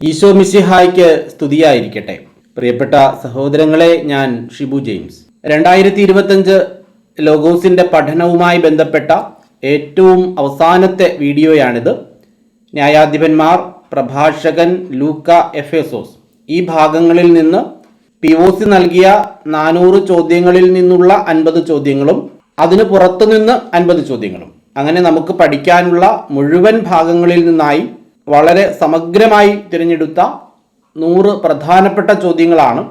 ഈശോ മിസിഹായ്ക്ക് സ്തുതിയായിരിക്കട്ടെ. പ്രിയപ്പെട്ട സഹോദരങ്ങളെ ഞാൻ ഷിബു ജെയിംസ്. രണ്ടായിരത്തി ഇരുപത്തഞ്ച് ലോഗോസിന്റെ പഠനവുമായി ബന്ധപ്പെട്ട ഏറ്റവും അവസാനത്തെ വീഡിയോയാണിത്. ന്യായാധിപന്മാർ പ്രഭാഷകൻ ലൂക്ക എഫേസോസ് ഈ ഭാഗങ്ങളിൽ നിന്ന് പി ഒ സി നൽകിയ നാനൂറ് ചോദ്യങ്ങളിൽ നിന്നുള്ള അൻപത് ചോദ്യങ്ങളും അതിന് പുറത്തുനിന്ന് അൻപത് ചോദ്യങ്ങളും. അങ്ങനെ നമുക്ക് പഠിക്കാനുള്ള മുഴുവൻ ഭാഗങ്ങളിൽ നിന്നായി വളരെ സമഗ്രമായി തിരഞ്ഞെടുത്ത നൂറ് പ്രധാനപ്പെട്ട ചോദ്യങ്ങളാണ്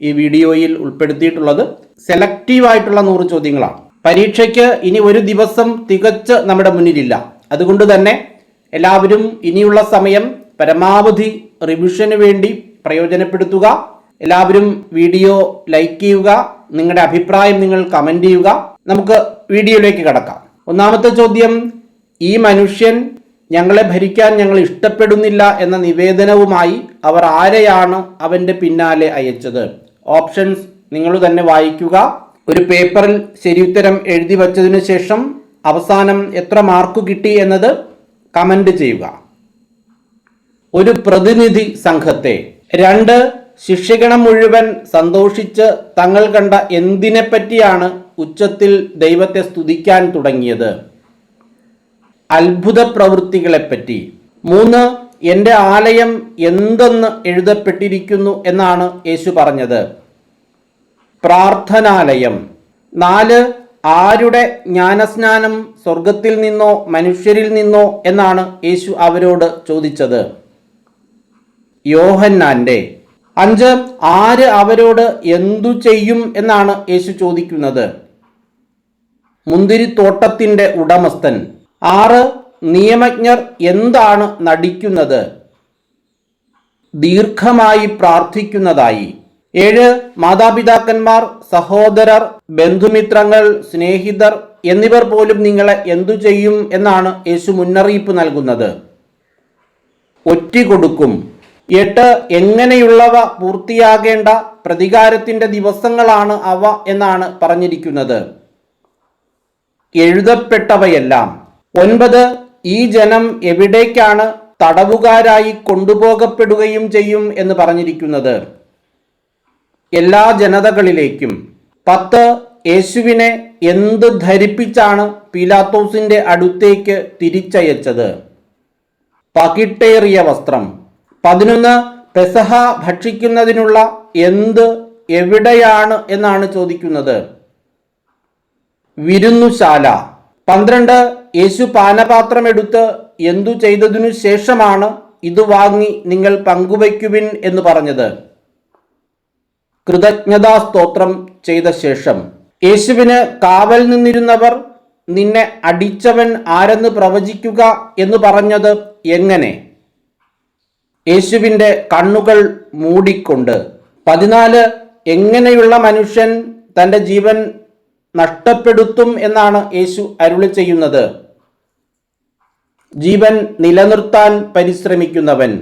ഈ വീഡിയോയിൽ ഉൾപ്പെടുത്തിയിട്ടുള്ളത്. സെലക്റ്റീവ് ആയിട്ടുള്ള നൂറ് ചോദ്യങ്ങളാണ്. പരീക്ഷയ്ക്ക് ഇനി ഒരു ദിവസം തികച്ച് നമ്മുടെ മുന്നിലില്ല. അതുകൊണ്ട് തന്നെ എല്ലാവരും ഇനിയുള്ള സമയം പരമാവധി റിവിഷന് വേണ്ടി പ്രയോജനപ്പെടുത്തുക. എല്ലാവരും വീഡിയോ ലൈക്ക് ചെയ്യുക. നിങ്ങളുടെ അഭിപ്രായം നിങ്ങൾ കമന്റ് ചെയ്യുക. നമുക്ക് വീഡിയോയിലേക്ക് കടക്കാം. ഒന്നാമത്തെ ചോദ്യം ഈ മനുഷ്യൻ ഞങ്ങളെ ഭരിക്കാൻ ഞങ്ങൾ ഇഷ്ടപ്പെടുന്നില്ല എന്ന നിവേദനവുമായി അവർ ആരെയാണ് അവന്റെ പിന്നാലെ അയച്ചത്? ഓപ്ഷൻസ് നിങ്ങൾ തന്നെ വായിക്കുക. ഒരു പേപ്പറിൽ ശരിയുത്തരം എഴുതി വച്ചതിനു ശേഷം അവസാനം എത്ര മാർക്ക് കിട്ടി എന്നത് കമന്റ് ചെയ്യുക. ഒരു പ്രതിനിധി സംഘത്തെ. രണ്ട് ശിക്ഷകണം മുഴുവൻ സന്തോഷിച്ച് തങ്ങൾ കണ്ട എന്തിനെപ്പറ്റിയാണ് ഉച്ചത്തിൽ ദൈവത്തെ സ്തുതിക്കാൻ തുടങ്ങിയത്? അത്ഭുത പ്രവൃത്തികളെപ്പറ്റി മൂന്ന് എന്റെ ആലയം എന്തെന്ന് എഴുതപ്പെട്ടിരിക്കുന്നു എന്നാണ് യേശു പറഞ്ഞത്. പ്രാർത്ഥനാലയം. നാല് ആരുടെ ജ്ഞാനസ്നാനം സ്വർഗത്തിൽ നിന്നോ മനുഷ്യരിൽ നിന്നോ എന്നാണ് യേശു അവരോട് ചോദിച്ചത്. യോഹന്നാന്റെ. അഞ്ച് ആര് അവരോട് എന്തു ചെയ്യും എന്നാണ് യേശു ചോദിക്കുന്നത്. മുന്തിരിത്തോട്ടത്തിന്റെ ഉടമസ്ഥൻ. ആറ് നിയമജ്ഞർ എന്താണ് നടിക്കുന്നത്? ദീർഘമായി പ്രാർത്ഥിക്കുന്നതായി. ഏഴ് മാതാപിതാക്കന്മാർ സഹോദരർ ബന്ധുമിത്രങ്ങൾ സ്നേഹിതർ എന്നിവർ പോലും നിങ്ങളെ എന്തു ചെയ്യും എന്നാണ് യേശു മുന്നറിയിപ്പ് നൽകുന്നത്. ഒറ്റ കൊടുക്കും. എട്ട് എങ്ങനെയുള്ളവ പൂർത്തിയാകേണ്ട പ്രതികാരത്തിന്റെ ദിവസങ്ങളാണ് അവ എന്നാണ് പറഞ്ഞിരിക്കുന്നത്. എഴുതപ്പെട്ടവയെല്ലാം ഒൻപത് ഈ ജനം എവിടേക്കാണ് തടവുകാരായി കൊണ്ടുപോകപ്പെടുകയും ചെയ്യും എന്ന് പറഞ്ഞിരിക്കുന്നത്? എല്ലാ ജനതകളിലേക്കും. പത്ത് യേശുവിനെ എന്ത് ധരിപ്പിച്ചാണ് പീലാത്തോസിന്റെ അടുത്തേക്ക് തിരിച്ചയച്ചത്? പകിട്ടേറിയ വസ്ത്രം. പതിനൊന്ന് പെസഹ ഭക്ഷിക്കുന്നതിനുള്ള എന്ത് എവിടെയാണ് എന്നാണ് ചോദിക്കുന്നത്? വിരുന്നുശാല. പന്ത്രണ്ട് യേശു പാനപാത്രം എടുത്ത് എന്തു ചെയ്തതിനു ശേഷമാണ് ഇത് വാങ്ങി നിങ്ങൾ പങ്കുവയ്ക്കുവിൻ എന്ന് പറഞ്ഞത്. കൃതജ്ഞതാ സ്തോത്രം ചെയ്ത ശേഷം യേശുവിന് കാവൽ നിന്നിരുന്നവർ നിന്നെ അടിച്ചവൻ ആരെന്ന് പ്രവചിക്കുക എന്ന് പറഞ്ഞത് എങ്ങനെ? യേശുവിന്റെ കണ്ണുകൾ മൂടിക്കൊണ്ട് പതിനാല് എങ്ങനെയുള്ള മനുഷ്യൻ തന്റെ ജീവൻ നഷ്ടപ്പെടുത്തും എന്നാണ് യേശു അരുളി ചെയ്യുന്നത്. ജീവൻ നിലനിർത്താൻ പരിശ്രമിക്കുന്നവൻ.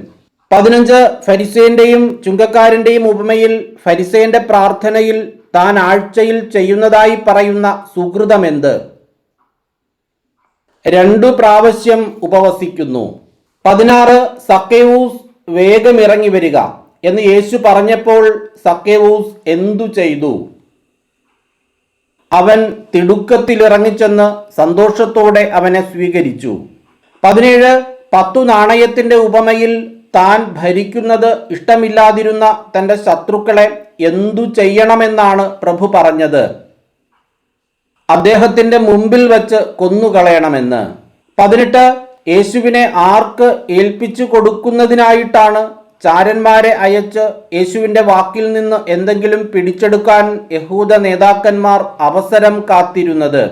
പതിനഞ്ച് ഫരിസേന്റെയും ചുങ്കക്കാരന്റെയും ഉപമയിൽ ഫരിസേന്റെ പ്രാർത്ഥനയിൽ താൻ ആഴ്ചയിൽ ചെയ്യുന്നതായി പറയുന്ന സുഹൃതമെന്ത്? രണ്ടു പ്രാവശ്യം ഉപവസിക്കുന്നു. പതിനാറ് സക്കേവൂസ് വേഗമിറങ്ങി വരിക എന്ന് യേശു പറഞ്ഞപ്പോൾ സക്കേവൂസ് എന്തു ചെയ്തു? അവൻ തിടുക്കത്തിൽ ഇറങ്ങിച്ചെന്ന് സന്തോഷത്തോടെ അവനെ സ്വീകരിച്ചു. പതിനേഴ് പത്തു നാണയത്തിന്റെ ഉപമയിൽ താൻ ഭരിക്കുന്നത് ഇഷ്ടമില്ലാതിരുന്ന തന്റെ ശത്രുക്കളെ എന്തു ചെയ്യണമെന്നാണ് പ്രഭു പറഞ്ഞത്. അദ്ദേഹത്തിന്റെ മുമ്പിൽ വച്ച് കൊന്നുകളയണമെന്ന്. പതിനെട്ട് യേശുവിനെ ആർക്ക് ഏൽപ്പിച്ചു കൊടുക്കുന്നതിനായിട്ടാണ് ചാരന്മാരെ അയച്ച് യേശുവിന്റെ വാക്കിൽ നിന്ന് എന്തെങ്കിലും പിടിച്ചെടുക്കാൻ യഹൂദ നേതാക്കന്മാർ അവസരം കാത്തിരുന്നത്.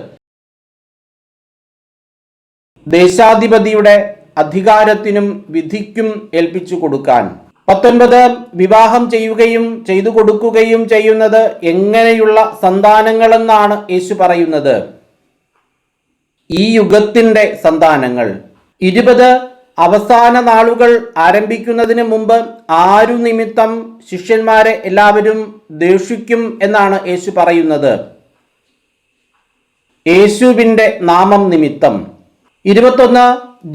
ദേശാധിപതിയുടെ അധികാരത്തിനും വിധിക്കും ഏൽപ്പിച്ചു കൊടുക്കാൻ. പത്തൊൻപത് വിവാഹം ചെയ്യുകയും ചെയ്തു കൊടുക്കുകയും ചെയ്യുന്നത് എങ്ങനെയുള്ള സന്താനങ്ങളെന്നാണ് യേശു പറയുന്നത്. ഈ യുഗത്തിന്റെ സന്താനങ്ങൾ. ഇരുപത് അവസാന നാളുകൾ ആരംഭിക്കുന്നതിന് മുമ്പ് ആരു നിമിത്തം ശിഷ്യന്മാരെ എല്ലാവരും ദേഷിക്കും എന്നാണ് യേശു പറയുന്നത്. യേശുവിന്റെ നാമം നിമിത്തം. ഇരുപത്തൊന്ന്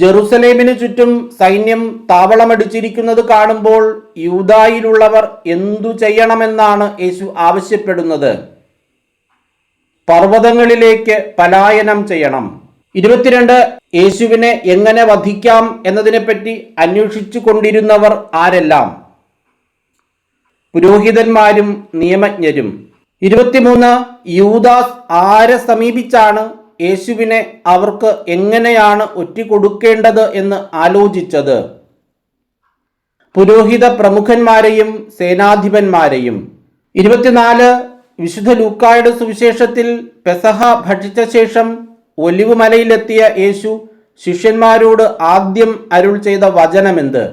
ജെറുസലേമിന് ചുറ്റും സൈന്യം താവളമടിച്ചിരിക്കുന്നത് കാണുമ്പോൾ യൂതായിലുള്ളവർ എന്തു ചെയ്യണമെന്നാണ് യേശു ആവശ്യപ്പെടുന്നത്. പർവതങ്ങളിലേക്ക് പലായനം ചെയ്യണം. ഇരുപത്തിരണ്ട് യേശുവിനെ എങ്ങനെ വധിക്കാം എന്നതിനെപ്പറ്റി അന്വേഷിച്ചു കൊണ്ടിരുന്നവർ ആരെല്ലാം? പുരോഹിതന്മാരും നിയമജ്ഞരും. ഇരുപത്തിമൂന്ന് യൂദാസ് ആരെ സമീപിച്ചാണ് യേശുവിനെ അവർക്ക് എങ്ങനെയാണ് ഒറ്റിക്കൊടുക്കേണ്ടത് എന്ന് ആലോചിച്ചത്? പുരോഹിത പ്രമുഖന്മാരെയും സേനാധിപന്മാരെയും. ഇരുപത്തിനാല് വിശുദ്ധ ലൂക്കായുടെ സുവിശേഷത്തിൽ പെസഹ ഭക്ഷിച്ച ശേഷം ഒലിവ് മലയിലെത്തിയ യേശു ശിഷ്യന്മാരോട് ആദ്യം അരുൾ ചെയ്ത വചനമെന്ത്?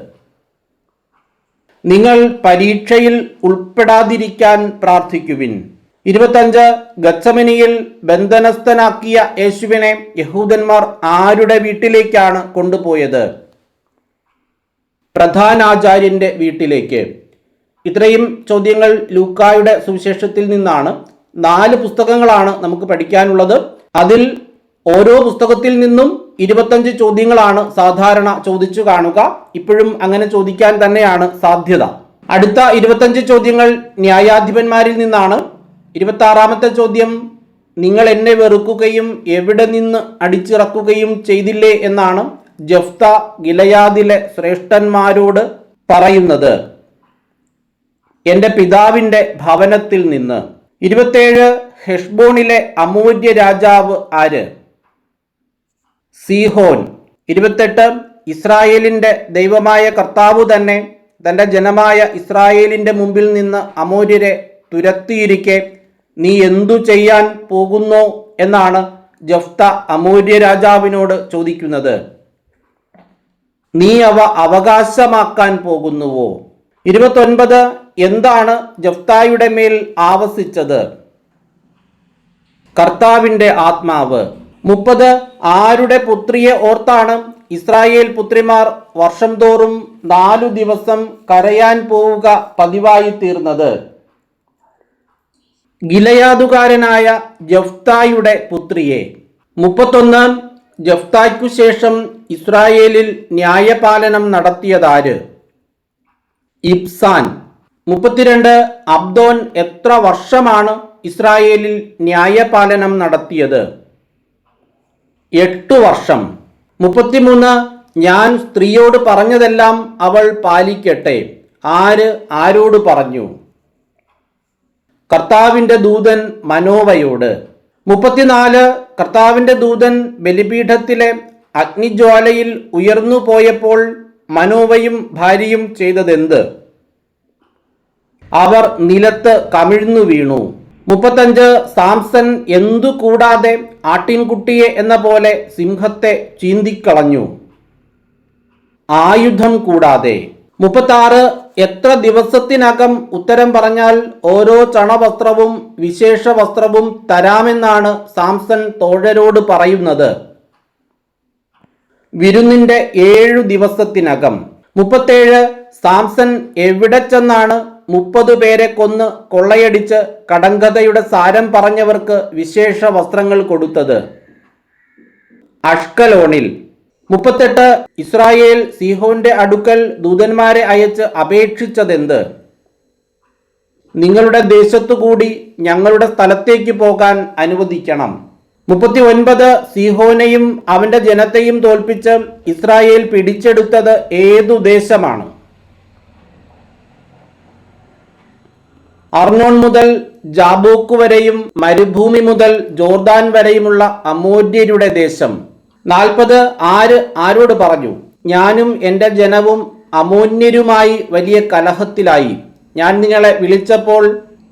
നിങ്ങൾ പരീക്ഷയിൽ ഉൾപ്പെടാതിരിക്കാൻ പ്രാർത്ഥിക്കുവിൻ. ഇരുപത്തഞ്ച് ഗച്ചമനിയിൽ ബന്ധനസ്ഥനാക്കിയ യേശുവിനെ യഹൂദന്മാർ ആരുടെ വീട്ടിലേക്കാണ് കൊണ്ടുപോയത്? പ്രധാനാചാര്യന്റെ വീട്ടിലേക്ക്. ഇത്രയും ചോദ്യങ്ങൾ ലൂക്കായുടെ സുവിശേഷത്തിൽ നിന്നാണ്. നാല് പുസ്തകങ്ങളാണ് നമുക്ക് പഠിക്കാനുള്ളത്. അതിൽ ഓരോ പുസ്തകത്തിൽ നിന്നും ഇരുപത്തഞ്ച് ചോദ്യങ്ങളാണ് സാധാരണ ചോദിച്ചു കാണുക. ഇപ്പോഴും അങ്ങനെ ചോദിക്കാൻ തന്നെയാണ് സാധ്യത. അടുത്ത ഇരുപത്തഞ്ച് ചോദ്യങ്ങൾ ന്യായാധിപന്മാരിൽ നിന്നാണ്. ഇരുപത്തി ആറാമത്തെ ചോദ്യം നിങ്ങൾ എന്നെ വെറുക്കുകയും എവിടെ നിന്ന് അടിച്ചിറക്കുകയും ചെയ്തില്ലേ? എന്നാണ് ജഫ്ത ഗിലയാദിലെ ശ്രേഷ്ഠന്മാരോട് പറയുന്നത്. എന്റെ പിതാവിന്റെ ഭവനത്തിൽ നിന്ന്. ഇരുപത്തേഴ് ഹെഷ്ബോണിലെ അമൂല്യ രാജാവ് ആര്? സീഹോൻ. ഇരുപത്തെട്ട് ഇസ്രായേലിന്റെ ദൈവമായ കർത്താവ് തന്നെ തന്റെ ജനമായ ഇസ്രായേലിന്റെ മുമ്പിൽ നിന്ന് അമൂര്യരെ തുരത്തിയിരിക്കെ നീ എന്തു ചെയ്യാൻ പോകുന്നു? എന്നാണ് ജഫ്ത അമൂര്യ രാജാവിനോട് ചോദിക്കുന്നത്. നീ അവ അവകാശമാക്കാൻ പോകുന്നുവോ? ഇരുപത്തൊൻപത് എന്താണ് ജഫ്തായുടെ മേൽ ആവസിച്ചത്? കർത്താവിന്റെ ആത്മാവ്. മുപ്പത് ആരുടെ പുത്രിയെ ഓർത്താണ്? ഇസ്രായേൽ പുത്രിമാർ വർഷം തോറും നാലു ദിവസം കരയാൻ പോവുക പതിവായി തീർന്നത്. ഗിലയാതുകാരനായ ജഫ്തായുടെ പുത്രിയെ. മുപ്പത്തൊന്ന് ജഫ്തായ്ക്കു ശേഷം ഇസ്രായേലിൽ ന്യായപാലനം നടത്തിയതാര്? ഇബ്സാൻ. മുപ്പത്തിരണ്ട് അബ്ദോൻ എത്ര വർഷമാണ് ഇസ്രായേലിൽ ന്യായപാലനം നടത്തിയത്? എട്ടു വർഷം. മുപ്പത്തിമൂന്ന് ഞാൻ സ്ത്രീയോട് പറഞ്ഞതെല്ലാം അവൾ പാലിക്കട്ടെ. ആര് ആരോട് പറഞ്ഞു? കർത്താവിന്റെ ദൂതൻ മനോവയോട്. മുപ്പത്തിനാല് കർത്താവിന്റെ ദൂതൻ ബലിപീഠത്തിലെ അഗ്നിജ്വാലയിൽ ഉയർന്നു പോയപ്പോൾ മനോവയും ഭാര്യയും ചെയ്തതെന്ത്? അവർ നിലത്ത് കമിഴ്ന്നു വീണു. മുപ്പത്തഞ്ച് സാംസൺ എന്തു കൂടാതെ ആട്ടിൻകുട്ടിയെ എന്ന പോലെ സിംഹത്തെ ചീന്തിക്കളഞ്ഞു. ആയുധം കൂടാതെ. മുപ്പത്താറ് എത്ര ദിവസത്തിനകം ഉത്തരം പറഞ്ഞാൽ ഓരോ ചണവസ്ത്രവും വിശേഷ വസ്ത്രവും തരാമെന്നാണ് സാംസൺ തോഴരോട് പറയുന്നത്. വിരുന്നിന്റെ ഏഴു ദിവസത്തിനകം. മുപ്പത്തേഴ് സാംസൺ എവിടെ ചെന്നാണ് മുപ്പത് പേരെ കൊന്ന് കൊള്ളയടിച്ച് കടങ്കഥയുടെ സാരം പറഞ്ഞവർക്ക് വിശേഷ വസ്ത്രങ്ങൾ കൊടുത്തത്. അഷ്കലോണിൽ. മുപ്പത്തെട്ട് ഇസ്രായേൽ സിഹോന്റെ അടുക്കൽ ദൂതന്മാരെ അയച്ച് അപേക്ഷിച്ചതെന്ത്? നിങ്ങളുടെ ദേശത്തു കൂടി ഞങ്ങളുടെ സ്ഥലത്തേക്ക് പോകാൻ അനുവദിക്കണം. മുപ്പത്തി ഒൻപത് സിഹോനെയും അവന്റെ ജനത്തെയും തോൽപ്പിച്ച് ഇസ്രായേൽ പിടിച്ചെടുത്തത് ഏതു ദേശമാണ്? അർണോൺ മുതൽ ജാബൂക്ക് വരെയും മരുഭൂമി മുതൽ ജോർദാൻ വരെയുമുള്ള അമോര്യരുടെ ദേശം. നാൽപ്പത് ആര് ആരോട് പറഞ്ഞു? ഞാനും എന്റെ ജനവും അമോന്യരുമായി വലിയ കലഹത്തിലായി. ഞാൻ നിങ്ങളെ വിളിച്ചപ്പോൾ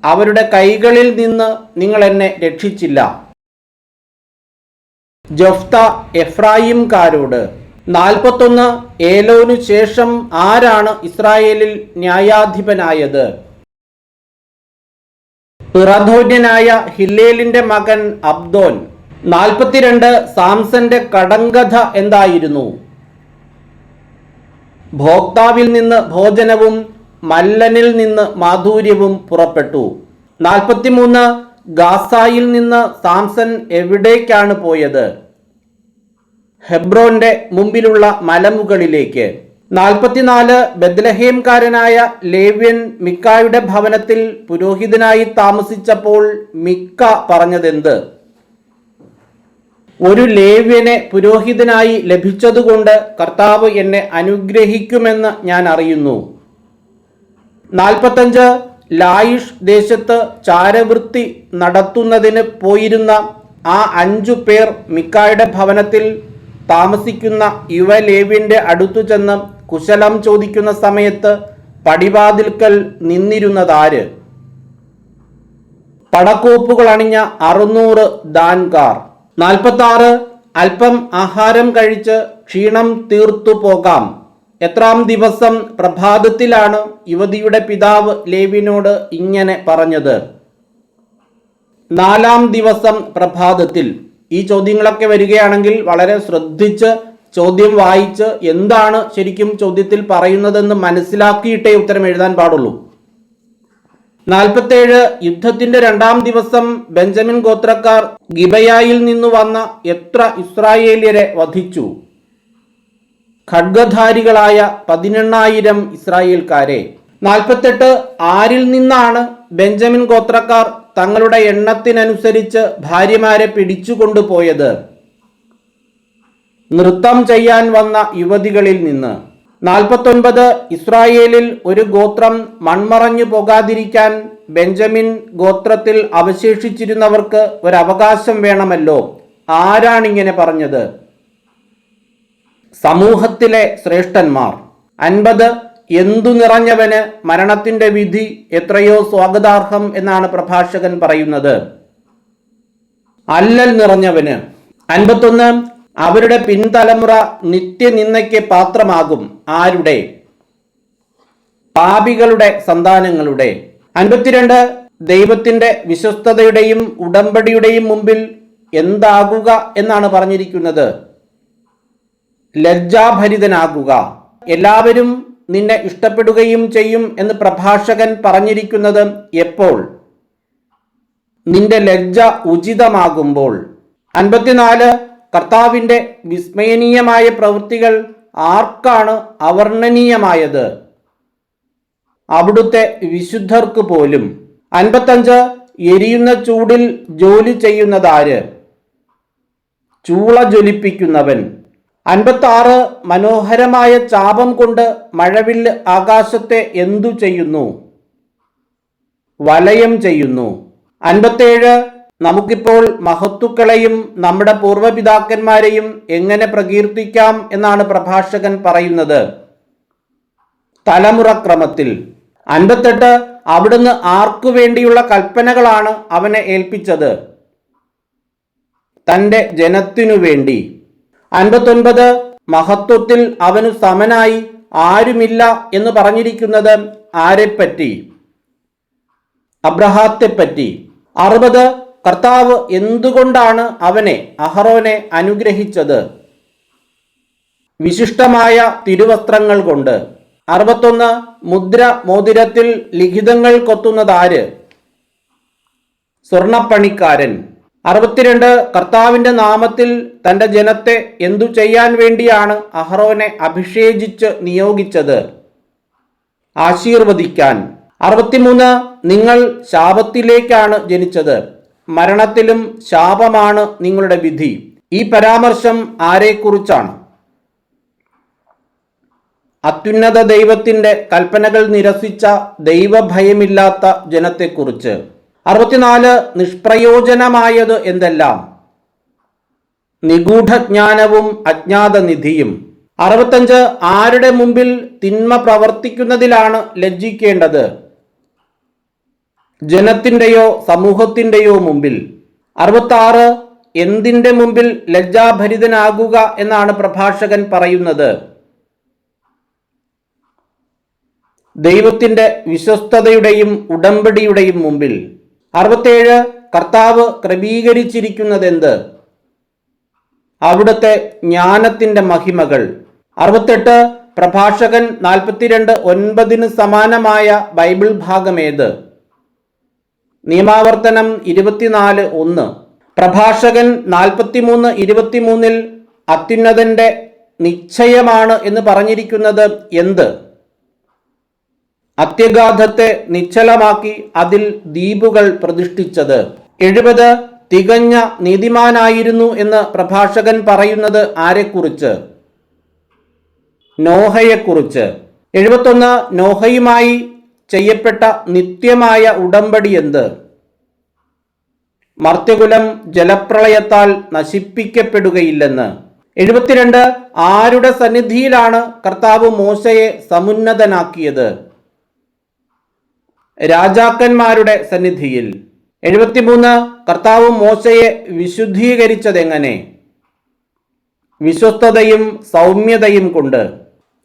അവരുടെ കൈകളിൽ നിന്ന് നിങ്ങൾ എന്നെ രക്ഷിച്ചില്ല. ജഫ്ത എഫ്രായിംകാരോട് നാൽപ്പത്തൊന്ന് ഏലോനു ശേഷം ആരാണ് ഇസ്രായേലിൽ ന്യായാധിപനായത്? പിറധോന്യനായ ഹില്ലേലിന്റെ മകൻ അബ്ദോൻ നാൽപ്പത്തിരണ്ട് സാംസന്റെ കടങ്കഥ എന്തായിരുന്നു? ഭോക്താവിൽ നിന്ന് ഭോജനവും മല്ലനിൽ നിന്ന് മാധുര്യവും പുറപ്പെട്ടു. നാൽപ്പത്തിമൂന്ന് ഗാസായിൽ നിന്ന് സാംസൺ എവിടേക്കാണ് പോയത്? ഹെബ്രോന്റെ മുമ്പിലുള്ള മലമുകളിലേക്ക്. നാൽപ്പത്തിനാല് ബദ്ലഹേംകാരനായ ലേവ്യൻ മിക്കായുടെ ഭവനത്തിൽ പുരോഹിതനായി താമസിച്ചപ്പോൾ മിക്ക പറഞ്ഞതെന്ത്? ഒരു ലേവ്യനെ പുരോഹിതനായി ലഭിച്ചതുകൊണ്ട് കർത്താവ് എന്നെ അനുഗ്രഹിക്കുമെന്ന് ഞാൻ അറിയുന്നു. നാൽപ്പത്തഞ്ച് ലായിഷ് ദേശത്ത് ചാരവൃത്തി നടത്തുന്നതിന് പോയിരുന്ന ആ അഞ്ചു പേർ മിക്കായുടെ ഭവനത്തിൽ താമസിക്കുന്ന യുവലേവ്യന്റെ അടുത്തു ചെന്ന് കുശലം ചോദിക്കുന്ന സമയത്ത് പടിവാതിൽക്കൽ നിന്നിരുന്നതാര്? പടക്കോപ്പുകൾ അണിഞ്ഞ അറുന്നൂറ് ദാൻകാർ. നാൽപ്പത്തി ആറ് അല്പം ആഹാരം കഴിച്ച് ക്ഷീണം തീർത്തു പോകാം. എത്രാം ദിവസം പ്രഭാതത്തിലാണ് യുവതിയുടെ പിതാവ് ലേവിനോട് ഇങ്ങനെ പറഞ്ഞത്. നാലാം ദിവസം പ്രഭാതത്തിൽ ഈ ചോദ്യങ്ങളൊക്കെ വരികയാണെങ്കിൽ വളരെ ശ്രദ്ധിച്ച് ചോദ്യം വായിച്ച് എന്താണ് ശരിക്കും ചോദ്യത്തിൽ പറയുന്നതെന്ന് മനസ്സിലാക്കിയിട്ടേ ഉത്തരം എഴുതാൻ പാടുള്ളൂ. നാൽപ്പത്തേഴ് യുദ്ധത്തിന്റെ രണ്ടാം ദിവസം ബെഞ്ചമിൻ ഗോത്രക്കാർ ഗിബയായിൽ നിന്ന് വന്ന എത്ര ഇസ്രായേലിയരെ വധിച്ചു? ഖഡ്ഗധാരികളായ പതിനെണ്ണായിരം ഇസ്രായേൽക്കാരെ. നാൽപ്പത്തെട്ട് ആരിൽ നിന്നാണ് ബെഞ്ചമിൻ ഗോത്രക്കാർ തങ്ങളുടെ എണ്ണത്തിനനുസരിച്ച് ഭാര്യമാരെ പിടിച്ചുകൊണ്ടുപോയത്. നൃത്തം ചെയ്യാൻ വന്ന യുവതികളിൽ നിന്ന്. നാൽപ്പത്തൊൻപത് ഇസ്രായേലിൽ ഒരു ഗോത്രം മൺമറഞ്ഞു പോകാതിരിക്കാൻ ബെഞ്ചമിൻ ഗോത്രത്തിൽ അവശേഷിച്ചിരുന്നവർക്ക് ഒരു അവകാശം വേണമല്ലോ. ആരാണിങ്ങനെ പറഞ്ഞത്? സമൂഹത്തിലെ ശ്രേഷ്ഠന്മാർ. അൻപത് എന്തു നിറഞ്ഞവന് മരണത്തിന്റെ വിധി എത്രയോ സ്വാഗതാർഹം എന്നാണ് പ്രഭാഷകൻ പറയുന്നത്. അല്ലൽ നിറഞ്ഞവന്. അൻപത്തൊന്ന് അവരുടെ പിൻതലമുറ നിത്യനിന്ദയ്ക്ക് പാത്രമാകും ആരുടെ? പാപികളുടെ സന്താനങ്ങളുടെ. അൻപത്തിരണ്ട് ദൈവത്തിന്റെ വിശ്വസ്തതയുടെയും ഉടമ്പടിയുടെയും മുമ്പിൽ എന്താകുക എന്നാണ് പറഞ്ഞിരിക്കുന്നത്. ലജ്ജാഭരിതനാകുക. എല്ലാവരും നിന്നെ ഇഷ്ടപ്പെടുകയും ചെയ്യും എന്ന് പ്രഭാഷകൻ പറഞ്ഞിരിക്കുന്നത് എപ്പോൾ? നിന്റെ ലജ്ജ ഉചിതമാകുമ്പോൾ. അൻപത്തിനാല് കർത്താവിന്റെ വിസ്മയനീയമായ പ്രവൃത്തികൾ ആർക്കാണ് അവർണനീയമായത്? അവിടുത്തെ വിശുദ്ധർക്ക് പോലും. അൻപത്തഞ്ച് എരിയുന്ന ചൂടിൽ ജോലി ചെയ്യുന്നതാര്? ചൂള ജ്വലിപ്പിക്കുന്നവൻ. അൻപത്തി ആറ് മനോഹരമായ ചാപം കൊണ്ട് മഴവില്ല് ആകാശത്തെ എന്തു ചെയ്യുന്നു? വലയം ചെയ്യുന്നു. അൻപത്തേഴ് നമുക്കിപ്പോൾ മഹത്തുക്കളെയും നമ്മുടെ പൂർവപിതാക്കന്മാരെയും എങ്ങനെ പ്രകീർത്തിക്കാം എന്നാണ് പ്രഭാഷകൻ പറയുന്നത്. തലമുറക്രമത്തിൽ. അൻപത്തെട്ട് അവിടുന്ന് ആർക്കു വേണ്ടിയുള്ള കൽപ്പനകളാണ് അവനെ ഏൽപ്പിച്ചത്. തന്റെ ജനത്തിനു വേണ്ടി. അൻപത്തൊൻപത് മഹത്വത്തിൽ അവനു സമനായി ആരുമില്ല എന്ന് പറഞ്ഞിരിക്കുന്നത് ആരെപ്പറ്റി? അബ്രഹാത്തെപ്പറ്റി. അറുപത് കർത്താവ് എന്തുകൊണ്ടാണ് അവനെ അഹറോനെ അനുഗ്രഹിച്ചത്? വിശിഷ്ടമായ തിരുവസ്ത്രങ്ങൾ കൊണ്ട്. അറുപത്തൊന്ന് മുദ്ര മോതിരത്തിൽ ലിഖിതങ്ങൾ കൊത്തുന്നതാര്? സ്വർണപ്പണിക്കാരൻ അറുപത്തിരണ്ട് കർത്താവിന്റെ നാമത്തിൽ തന്റെ ജനത്തെ എന്തു ചെയ്യാൻ വേണ്ടിയാണ് അഹ്റോനെ അഭിഷേചിച്ച് നിയോഗിച്ചത്? ആശീർവദിക്കാൻ. അറുപത്തിമൂന്ന് നിങ്ങൾ ശാപത്തിലേക്കാണ് ജനിച്ചത്. മരണത്തിലും ശാപമാണ് നിങ്ങളുടെ വിധി. ഈ പരാമർശം ആരെക്കുറിച്ചാണ്? അത്യുന്നത ദൈവത്തിന്റെ കൽപ്പനകൾ നിരസിച്ച ദൈവഭയമില്ലാത്ത ജനത്തെക്കുറിച്ച്. അറുപത്തിനാല് നിഷ്പ്രയോജനമായത് എന്തെല്ലാം? നിഗൂഢജ്ഞാനവും അജ്ഞാതനിധിയും. അറുപത്തഞ്ച് ആരുടെ മുമ്പിൽ തിന്മ പ്രവർത്തിക്കുന്നതിലാണ് ലജ്ജിക്കേണ്ടത്? ജനത്തിന്റെയോ സമൂഹത്തിന്റെയോ മുമ്പിൽ. അറുപത്താറ് എന്തിന്റെ മുമ്പിൽ ലജ്ജാഭരിതനാകുക എന്നാണ് പ്രഭാഷകൻ പറയുന്നത്? ദൈവത്തിന്റെ വിശ്വസ്തതയുടെയും ഉടമ്പടിയുടെയും മുമ്പിൽ. അറുപത്തേഴ് കർത്താവ് ക്രമീകരിച്ചിരിക്കുന്നതെന്ത്? അവിടുത്തെ ജ്ഞാനത്തിന്റെ മഹിമകൾ. അറുപത്തെട്ട് പ്രഭാഷകൻ നാൽപ്പത്തിരണ്ട് ഒൻപതിന് സമാനമായ ബൈബിൾ ഭാഗമേത് നിയമാവർത്തനം ഇരുപത്തിനാല് ഒന്ന്. പ്രഭാഷകൻ നാൽപ്പത്തിമൂന്ന് ഇരുപത്തിമൂന്നിൽ അത്യുന്നതന്റെ നിശ്ചയമാണ് എന്ന് പറഞ്ഞിരിക്കുന്നത് എന്ത്? അത്യഗാധത്തെ നിശ്ചലമാക്കി അതിൽ ദ്വീപുകൾ പ്രതിഷ്ഠിച്ചത്. എഴുപത് തികഞ്ഞ നീതിമാനായിരുന്നു എന്ന് പ്രഭാഷകൻ പറയുന്നത് ആരെക്കുറിച്ച്? നോഹയെക്കുറിച്ച്. എഴുപത്തൊന്ന് നോഹയുമായി ചെയ്യപ്പെട്ട നിത്യമായ ഉടമ്പടി എന്ത്? മർത്യകുലം ജലപ്രളയത്താൽ നശിപ്പിക്കപ്പെടുകയില്ലെന്ന്. എഴുപത്തിരണ്ട് ആരുടെ സന്നിധിയിലാണ് കർത്താവ് മോശയെ സമുന്നതനാക്കിയത്? രാജാക്കന്മാരുടെ സന്നിധിയിൽ. എഴുപത്തിമൂന്ന് കർത്താവ് മോശയെ വിശുദ്ധീകരിച്ചതെങ്ങനെ? വിശ്വസ്തതയും സൗമ്യതയും കൊണ്ട്.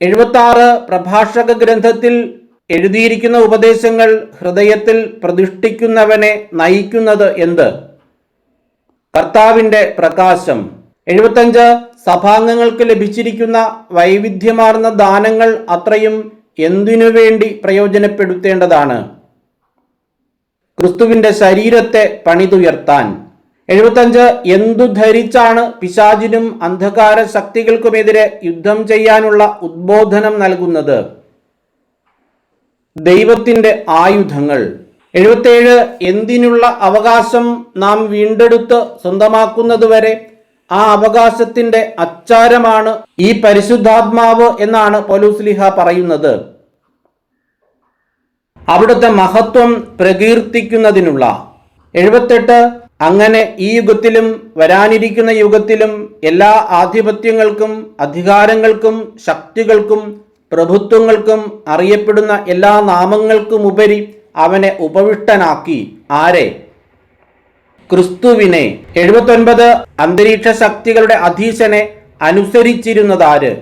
എഴുപത്തി പ്രഭാഷക ഗ്രന്ഥത്തിൽ എഴുതിയിരിക്കുന്ന ഉപദേശങ്ങൾ ഹൃദയത്തിൽ പ്രതിഷ്ഠിക്കുന്നവനെ നയിക്കുന്നത് എന്ത്? കർത്താവിന്റെ പ്രകാശം. എഴുപത്തഞ്ച് സഭാംഗങ്ങൾക്ക് ലഭിച്ചിരിക്കുന്ന വൈവിധ്യമാർന്ന ദാനങ്ങൾ അത്രയും എന്തിനു വേണ്ടി പ്രയോജനപ്പെടുത്തേണ്ടതാണ്? ക്രിസ്തുവിന്റെ ശരീരത്തെ പണിതുയർത്താൻ. എഴുപത്തഞ്ച് എന്തു ധരിച്ചാണ് പിശാചിനും അന്ധകാര ശക്തികൾക്കുമെതിരെ യുദ്ധം ചെയ്യാനുള്ള ഉദ്ബോധനം നൽകുന്നത്? ദൈവത്തിന്റെ ആയുധങ്ങൾ. എഴുപത്തേഴ് എന്തിനുള്ള അവകാശം നാം വീണ്ടെടുത്ത് സ്വന്തമാക്കുന്നതുവരെ ആ അവകാശത്തിന്റെ അച്ചാരമാണ് ഈ പരിശുദ്ധാത്മാവ് എന്നാണ് പൗലൂസ്ലിഹ പറയുന്നത്. അവിടുത്തെ മഹത്വം പ്രകീർത്തിക്കുന്നതിനുള്ള. എഴുപത്തെട്ട് അങ്ങനെ ഈ യുഗത്തിലും വരാനിരിക്കുന്ന യുഗത്തിലും എല്ലാ ആധിപത്യങ്ങൾക്കും അധികാരങ്ങൾക്കും ശക്തികൾക്കും പ്രഭുത്വങ്ങൾക്കും അറിയപ്പെടുന്ന എല്ലാ നാമങ്ങൾക്കും ഉപരി അവനെ ഉപവിഷ്ടനാക്കി. ആരെ? ക്രിസ്തുവിനെ. എഴുപത്തൊൻപത് അന്തരീക്ഷ ശക്തികളുടെ അധീശനെ അനുസരിച്ചിരുന്നതാര്?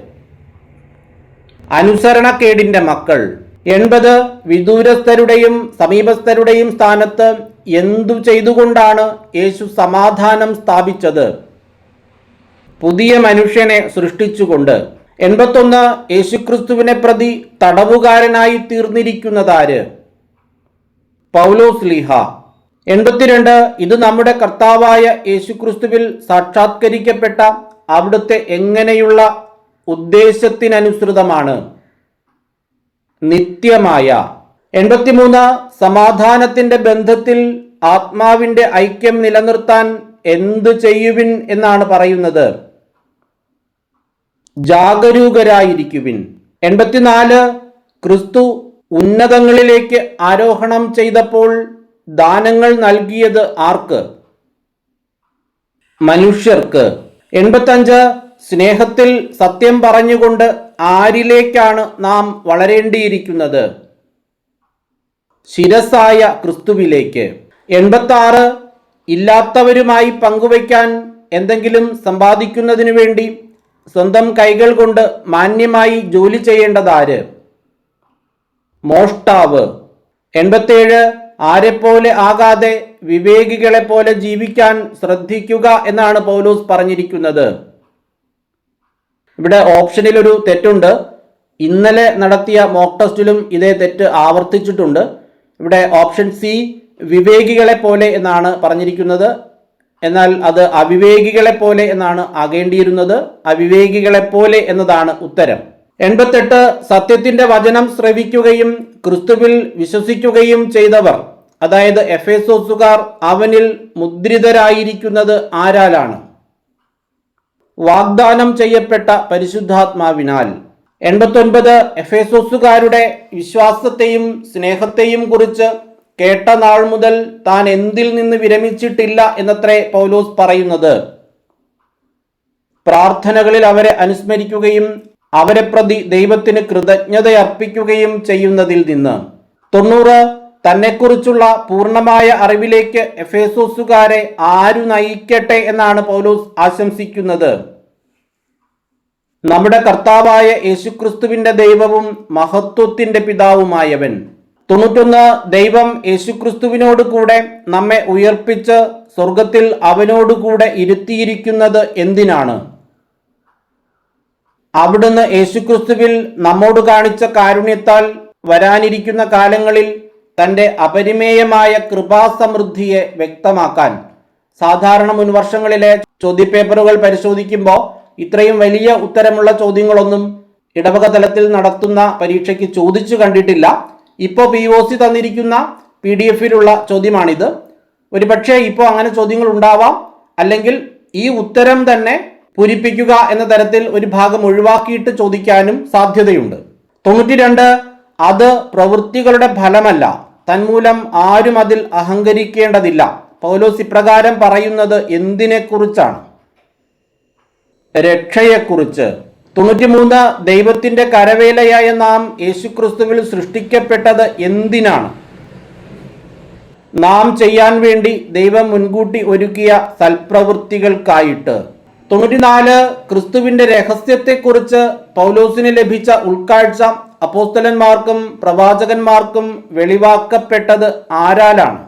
അനുസരണക്കേടിന്റെ മക്കൾ. എൺപത് വിദൂരസ്ഥരുടെയും സമീപസ്ഥരുടെയും സ്ഥാനത്ത് എന്തു ചെയ്തുകൊണ്ടാണ് യേശു സമാധാനം സ്ഥാപിച്ചത്? പുതിയ മനുഷ്യനെ സൃഷ്ടിച്ചുകൊണ്ട്. എൺപത്തൊന്ന് യേശുക്രിസ്തുവിനെ പ്രതി തടവുകാരനായി തീർന്നിരിക്കുന്നതാര് പൗലോസ് ലീഹ. എൺപത്തിരണ്ട് ഇത് നമ്മുടെ കർത്താവായ യേശുക്രിസ്തുവിൽ സാക്ഷാത്കരിക്കപ്പെട്ട അവിടുത്തെ എങ്ങനെയുള്ള ഉദ്ദേശത്തിനനുസൃതമാണ്. നിത്യമായ. എൺപത്തിമൂന്ന് സമാധാനത്തിന്റെ ബന്ധത്തിൽ ആത്മാവിന്റെ ഐക്യം നിലനിർത്താൻ എന്തു ചെയ്യുവിൻ എന്നാണ് പറയുന്നത്. ജാഗരൂകരായിരിക്കുവിൻ. എൺപത്തിനാല് ക്രിസ്തു ഉന്നതങ്ങളിലേക്ക് ആരോഹണം ചെയ്തപ്പോൾ ദാനങ്ങൾ നൽകിയത് ആർക്ക്? മനുഷ്യർക്ക്. എൺപത്തഞ്ച് സ്നേഹത്തിൽ സത്യം പറഞ്ഞുകൊണ്ട് ആരിലേക്കാണ് നാം വളരേണ്ടിയിരിക്കുന്നത്? ശിരസായ ക്രിസ്തുവിലേക്ക്. എൺപത്തി ആറ് ഇല്ലാത്തവരുമായി പങ്കുവയ്ക്കാൻ എന്തെങ്കിലും സമ്പാദിക്കുന്നതിനു വേണ്ടി സ്വന്തം കൈകൾ കൊണ്ട് മാന്യമായി ജോലി ചെയ്യേണ്ടതാര്? മോഷ്ടാവ്. എൺപത്തേഴ് ആരെപ്പോലെ ആകാതെ വിവേകികളെ പോലെ ജീവിക്കാൻ ശ്രദ്ധിക്കുക എന്നാണ് പൗലോസ് പറഞ്ഞിരിക്കുന്നത്. ഇവിടെ ഓപ്ഷനിൽ ഒരു തെറ്റുണ്ട്. ഇന്നലെ നടത്തിയ മോക്ക് ടെസ്റ്റിലും ഇതേ തെറ്റ് ആവർത്തിച്ചിട്ടുണ്ട്. ഇവിടെ ഓപ്ഷൻ സി വിവേകികളെ പോലെ എന്നാണ് പറഞ്ഞിരിക്കുന്നത്. എന്നാൽ അത് അവിവേകികളെ പോലെ എന്നാണ് ആകേണ്ടിയിരുന്നത്. അവിവേകികളെ പോലെ എന്നതാണ് ഉത്തരം. എൺപത്തെട്ട് സത്യത്തിന്റെ വചനം ശ്രവിക്കുകയും ക്രിസ്തുവിൽ വിശ്വസിക്കുകയും ചെയ്തവർ അതായത് എഫേസോസുകാർ അവനിൽ മുദ്രിതരായിരിക്കുന്നത് ആരാലാണ്? വാഗ്ദാനം ചെയ്യപ്പെട്ട പരിശുദ്ധാത്മാവിനാൽ എൺപത്തൊൻപത് എഫേസോസുകാരുടെ വിശ്വാസത്തെയും സ്നേഹത്തെയും കുറിച്ച് കേട്ട നാൾ മുതൽ താൻ എന്തിൽ നിന്ന് വിരമിച്ചിട്ടില്ല എന്നത്രേ പൗലോസ് പറയുന്നത്. പ്രാർത്ഥനകളിൽ അവരെ അനുസ്മരിക്കുകയും അവരെ പ്രതി ദൈവത്തിന് കൃതജ്ഞതയർപ്പിക്കുകയും ചെയ്യുന്നതിൽ നിന്ന്. തൊണ്ണൂറ് തന്നെക്കുറിച്ചുള്ള പൂർണമായ അറിവിലേക്ക് എഫേസോസുകാരെ ആരു നയിക്കട്ടെ എന്നാണ് പൗലോസ് ആശംസിക്കുന്നത്. നമ്മുടെ കർത്താവായ യേശുക്രിസ്തുവിന്റെ ദൈവവും മഹത്വത്തിന്റെ പിതാവുമായവൻ. തൊണ്ണൂറ്റൊന്ന് ദൈവം യേശുക്രിസ്തുവിനോട് കൂടെ നമ്മെ ഉയർപ്പിച്ച് സ്വർഗത്തിൽ അവനോടുകൂടെ ഇരുത്തിയിരിക്കുന്നത് എന്തിനാണ്? അവിടുന്ന് യേശുക്രിസ്തുവിൽ നമ്മോട് കാണിച്ച കാരുണ്യത്താൽ വരാനിരിക്കുന്ന കാലങ്ങളിൽ തന്റെ അപരിമേയമായ കൃപാസമൃദ്ധിയെ വ്യക്തമാക്കാൻ. സാധാരണ മുൻ വർഷങ്ങളിലെ ചോദ്യപേപ്പറുകൾ പരിശോധിക്കുമ്പോൾ ഇത്രയും വലിയ ഉത്തരമുള്ള ചോദ്യങ്ങളൊന്നും ഇടവക തലത്തിൽ നടത്തുന്ന പരീക്ഷയ്ക്ക് ചോദിച്ചു കണ്ടിട്ടില്ല. ഇപ്പോൾ പി ഒ സി തന്നിരിക്കുന്ന പി ഡി എഫിലുള്ള ചോദ്യമാണിത്. ഒരു പക്ഷേ ഇപ്പോൾ അങ്ങനെ ചോദ്യങ്ങൾ ഉണ്ടാവാം. അല്ലെങ്കിൽ ഈ ഉത്തരം തന്നെ പൂരിപ്പിക്കുക എന്ന തരത്തിൽ ഒരു ഭാഗം ഒഴിവാക്കിയിട്ട് ചോദിക്കാനും സാധ്യതയുണ്ട്. തൊണ്ണൂറ്റി അത് പ്രവൃത്തികളുടെ ഫലമല്ല. തന്മൂലം ആരും അതിൽ അഹങ്കരിക്കേണ്ടതില്ല. പൗലോസ് ഇപ്രകാരം പറയുന്നത് എന്തിനെക്കുറിച്ചാണ്? രക്ഷയെക്കുറിച്ച്. തൊണ്ണൂറ്റിമൂന്ന് ദൈവത്തിന്റെ കരവേലയായ നാം യേശുക്രിസ്തുവിൽ സൃഷ്ടിക്കപ്പെട്ടത് എന്തിനാണ്? നാം ചെയ്യാൻ വേണ്ടി ദൈവം മുൻകൂട്ടി ഒരുക്കിയ സൽപ്രവൃത്തികൾക്കായിട്ട്. തൊണ്ണൂറ്റിനാല് ക്രിസ്തുവിന്റെ രഹസ്യത്തെക്കുറിച്ച് പൗലോസിന് ലഭിച്ച ഉൾക്കാഴ്ച അപ്പോസ്തലന്മാർക്കും പ്രവാചകന്മാർക്കും വെളിവാക്കപ്പെട്ടത് ആരാലാണ്?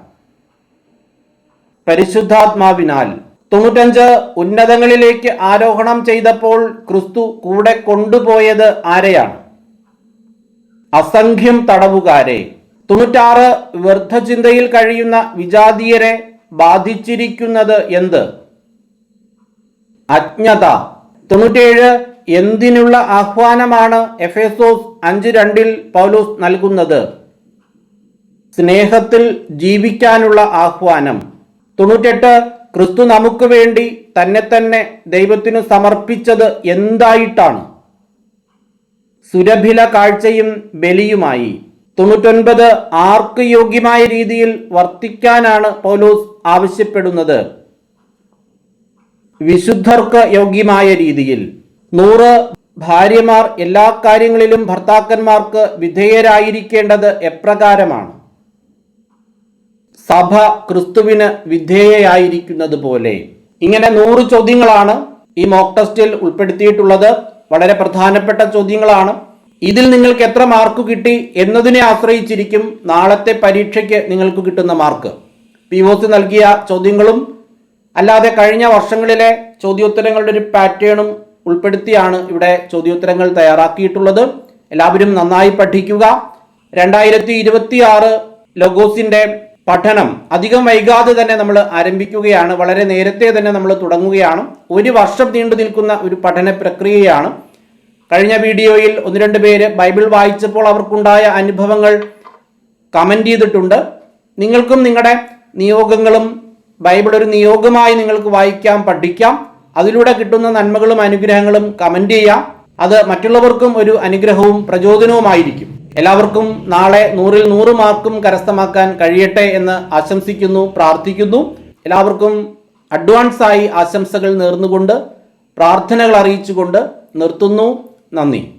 പരിശുദ്ധാത്മാവിനാൽ. തൊണ്ണൂറ്റഞ്ച് ഉന്നതങ്ങളിലേക്ക് ആരോഹണം ചെയ്തപ്പോൾ ക്രിസ്തു കൂടെ കൊണ്ടുപോയത് ആരെയാണ്? അസംഖ്യം തടവുകാരെ. തൊണ്ണൂറ്റാറ് വ്യർത്ഥചിന്തയിൽ കഴിയുന്ന വിജാതീയരെ ബാധിച്ചിരിക്കുന്നത് എന്ത്? അജ്ഞത. തൊണ്ണൂറ്റേഴ് എന്തിനുള്ള ആഹ്വാനമാണ് എഫേസോസ് അഞ്ച് രണ്ടിൽ പൗലോസ് നൽകുന്നത്? സ്നേഹത്തിൽ ജീവിക്കാനുള്ള ആഹ്വാനം. തൊണ്ണൂറ്റെട്ട് ക്രിസ്തു നമുക്ക് വേണ്ടി തന്നെ തന്നെ ദൈവത്തിനു സമർപ്പിച്ചത് എന്തായിട്ടാണ്? സുരഭില കാഴ്ചയും ബലിയുമായി. തൊണ്ണൂറ്റൊൻപത് ആർക്ക് യോഗ്യമായ രീതിയിൽ വർത്തിക്കാനാണ് പൗലോസ് ആവശ്യപ്പെടുന്നത്? വിശുദ്ധർക്ക് യോഗ്യമായ രീതിയിൽ. നൂറ് ഭാര്യമാർ എല്ലാ കാര്യങ്ങളിലും ഭർത്താക്കന്മാർക്ക് വിധേയരായിരിക്കേണ്ടത് എപ്രകാരമാണ്? സഭ ക്രിസ്തുവിന് വിധേയയായിരിക്കുന്നത് പോലെ. ഇങ്ങനെ നൂറ് ചോദ്യങ്ങളാണ് ഈ മോക്ക് ടെസ്റ്റിൽ ഉൾപ്പെടുത്തിയിട്ടുള്ളത്. വളരെ പ്രധാനപ്പെട്ട ചോദ്യങ്ങളാണ്. ഇതിൽ നിങ്ങൾക്ക് എത്ര മാർക്ക് കിട്ടി എന്നതിനെ ആശ്രയിച്ചിരിക്കും നാളത്തെ പരീക്ഷയ്ക്ക് നിങ്ങൾക്ക് കിട്ടുന്ന മാർക്ക്. പി ഒ സി നൽകിയ ചോദ്യങ്ങളും അല്ലാതെ കഴിഞ്ഞ വർഷങ്ങളിലെ ചോദ്യോത്തരങ്ങളുടെ ഒരു പാറ്റേണും ഉൾപ്പെടുത്തിയാണ് ഇവിടെ ചോദ്യോത്തരങ്ങൾ തയ്യാറാക്കിയിട്ടുള്ളത്. എല്ലാവരും നന്നായി പഠിക്കുക. രണ്ടായിരത്തി ഇരുപത്തി ആറ് ലഗോസിന്റെ പഠനം അധികം വൈകാതെ തന്നെ നമ്മൾ ആരംഭിക്കുകയാണ്. വളരെ നേരത്തെ തന്നെ നമ്മൾ തുടങ്ങുകയാണ്. ഒരു വർഷം നീണ്ടു നിൽക്കുന്ന ഒരു പഠന പ്രക്രിയയാണ്. കഴിഞ്ഞ വീഡിയോയിൽ ഒന്ന് രണ്ട് പേര് ബൈബിൾ വായിച്ചപ്പോൾ അവർക്കുണ്ടായ അനുഭവങ്ങൾ കമന്റ് ചെയ്തിട്ടുണ്ട്. നിങ്ങൾക്കും നിങ്ങളുടെ നിയോഗങ്ങളും ബൈബിൾ ഒരു നിയോഗമായി നിങ്ങൾക്ക് വായിക്കാം പഠിക്കാം. അതിലൂടെ കിട്ടുന്ന നന്മകളും അനുഗ്രഹങ്ങളും കമന്റ് ചെയ്യാം അത് മറ്റുള്ളവർക്കും ഒരു അനുഗ്രഹവും പ്രചോദനവുമായിരിക്കും. എല്ലാവർക്കും നാളെ നൂറിൽ നൂറ് മാർക്കും കരസ്ഥമാക്കാൻ കഴിയട്ടെ എന്ന് ആശംസിക്കുന്നു പ്രാർത്ഥിക്കുന്നു. എല്ലാവർക്കും അഡ്വാൻസായി ആശംസകൾ നേർന്നുകൊണ്ട് പ്രാർത്ഥനകൾ അറിയിച്ചുകൊണ്ട് നിർത്തുന്നു. നന്ദി.